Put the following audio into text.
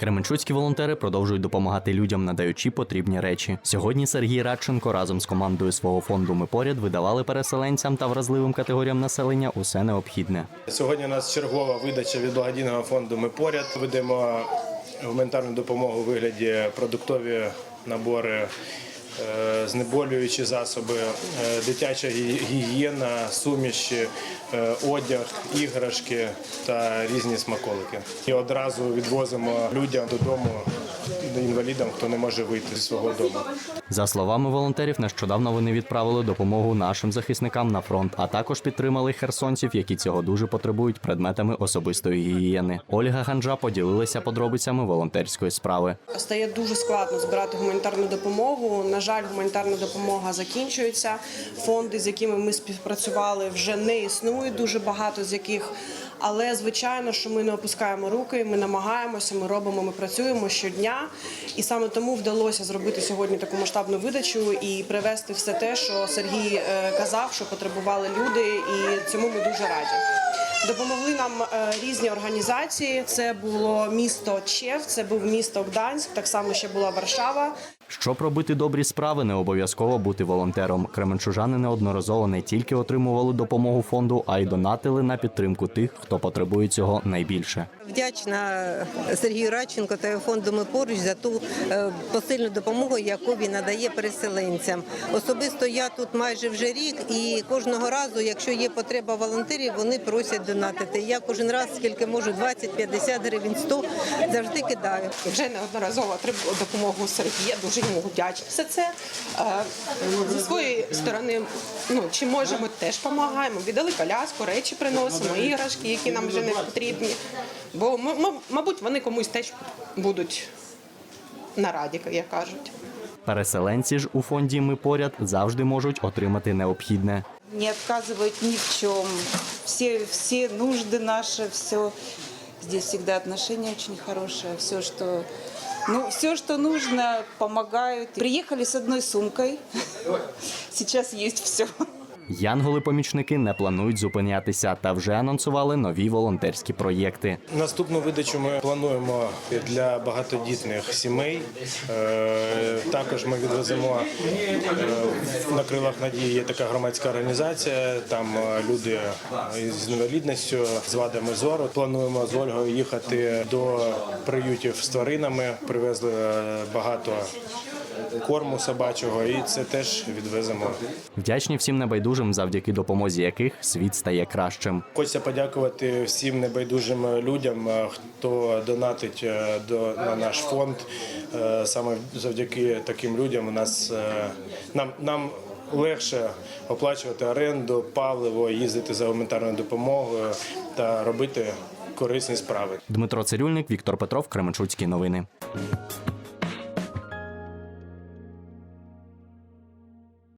Кременчуцькі волонтери продовжують допомагати людям, надаючи потрібні речі. Сьогодні Сергій Радченко разом з командою свого фонду Ми поряд видавали переселенцям та вразливим категоріям населення усе необхідне. Сьогодні у нас чергова видача від благодійного фонду Ми поряд. Ведемо гуманітарну допомогу у вигляді продуктові набори, знеболюючі засоби, е, дитяча гігієна, суміші, е, одяг, іграшки та різні смаколики. І одразу відвозимо людям додому, інвалідам, хто не може вийти зі свого дому. За словами волонтерів, нещодавно вони відправили допомогу нашим захисникам на фронт, а також підтримали херсонців, які цього дуже потребують предметами особистої гігієни. Ольга Ганджа поділилася подробицями волонтерської справи. Стає дуже складно збирати гуманітарну допомогу. На жаль, гуманітарна допомога закінчується. Фонди, з якими ми співпрацювали, вже не існують. Дуже багато з яких. Але звичайно, що ми не опускаємо руки, ми намагаємося, ми робимо, ми працюємо щодня, і саме тому вдалося зробити сьогодні таку масштабну видачу і привезти все те, що Сергій е, казав, що потребували люди, і цьому ми дуже раді. Допомогли нам е, різні організації. Це було місто Чев, це був місто Гданськ, так само ще була Варшава. Щоб робити добрі справи, не обов'язково бути волонтером. Кременчужани неодноразово не тільки отримували допомогу фонду, а й донатили на підтримку тих, хто потребує цього найбільше. Вдячна Сергію Радченко та його фонду «Ми поруч за ту е, посильну допомогу, яку він надає переселенцям. Особисто я тут майже вже рік, і кожного разу, якщо є потреба волонтерів, вони просять донатити. Я кожен раз, скільки можу, 20, 50 гривень, 100, завжди кидаю. вже неодноразово отримувала допомогу Сергія. Дуже йому вдячна. Все це е, зі своєї сторони. Ну чи можемо, теж допомагаємо. Віддали коляску, речі приносимо, іграшки, які нам вже не потрібні. Бо мабуть, вони комусь теж будуть на раді, як кажуть. Переселенці ж у фонді Ми поряд завжди можуть отримати необхідне. не отказывают ни в чем. Все, все нужды наши, все. Здесь всегда отношения очень хорошие. Все, что, ну, все, что нужно, помогают. Приехали с одной сумкой. Сейчас есть все. Янголи-помічники не планують зупинятися та вже анонсували нові волонтерські проєкти. Наступну видачу ми плануємо для багатодітних сімей. Е, Також ми відвеземо е, на крилах надії. Є така громадська організація. Там е, люди з інвалідністю з вадами зору. Плануємо з Ольгою їхати до приютів з тваринами. Привезли багато корму собачого, і це теж відвеземо. Вдячні всім небайдужим, завдяки допомозі яких світ стає кращим. Хочеться подякувати всім небайдужим людям, е, хто донатить е, до на наш фонд. Е, Саме завдяки таким людям у нас е, нам нам легше оплачувати оренду, паливо, їздити за гуманітарною допомогою та робити корисні справи. Дмитро Цирюльник, Віктор Петров, Кременчуцькі новини.